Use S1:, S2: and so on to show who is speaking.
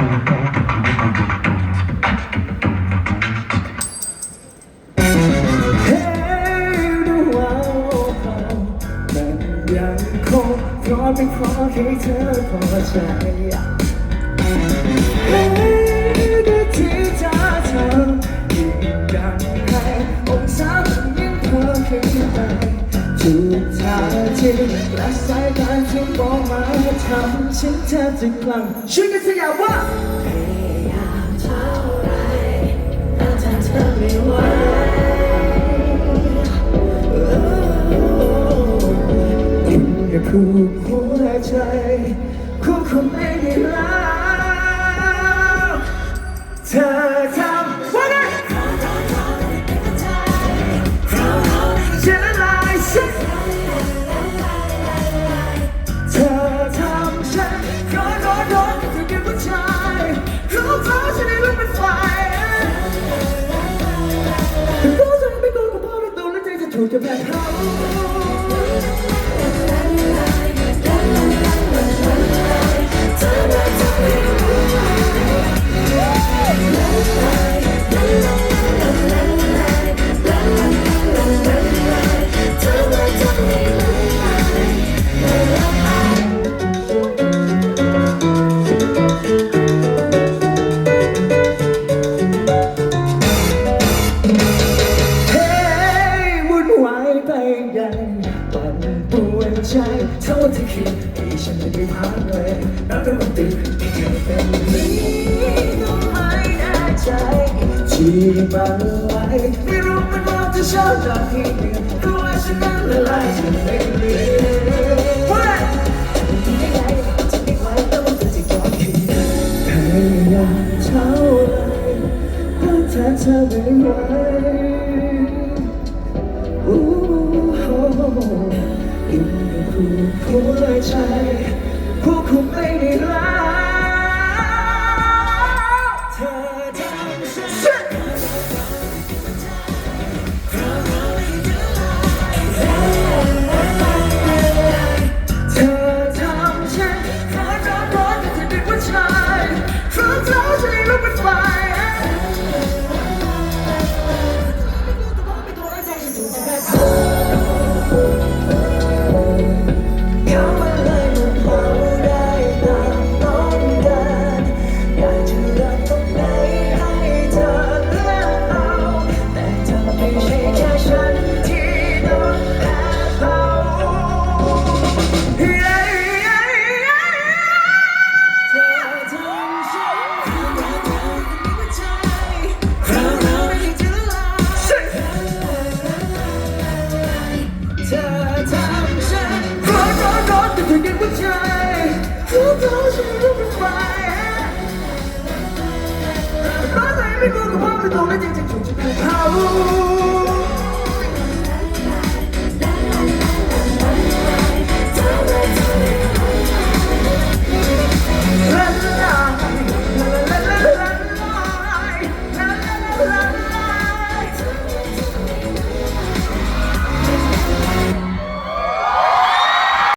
S1: เฮ้ดูว่าเรามันยังคงรอเป็นขอให้เธอพอใจเฮ้ดูที่เธอทำยิ่งยังไงองศามันยิ่งเพิ่มขึ้นไป ทุกท่าทีและสายตาที่มองมาทำฉันแทบจะกลังช่วยกันสยามว่าอินกับคู่หัวใจคู่คงไม่ได้แล้วเธอ กจะแบบเขา ไปใหญ่ปั่นป่วนใจเท่าที่คิดที่ฉันไม่ได้พักเลยนับเป็นวันตื่นที่เธอเป็นนี้ต้องไม่แน่ใจที่มันไหลไม่รู้มันว่าจะชอบจากที่เดียวรู้ว่าฉันนั้นละลายจะไม่เหลือยังไงจะไม่ไหวต้องเธอจะยอคืนพยายามเท่าไรก็แทบเธอไม่ไหว โหอินกับคู่หัวใจผู้คุมไม่ได้แล้ 동네 쨍쨍 조직한 하루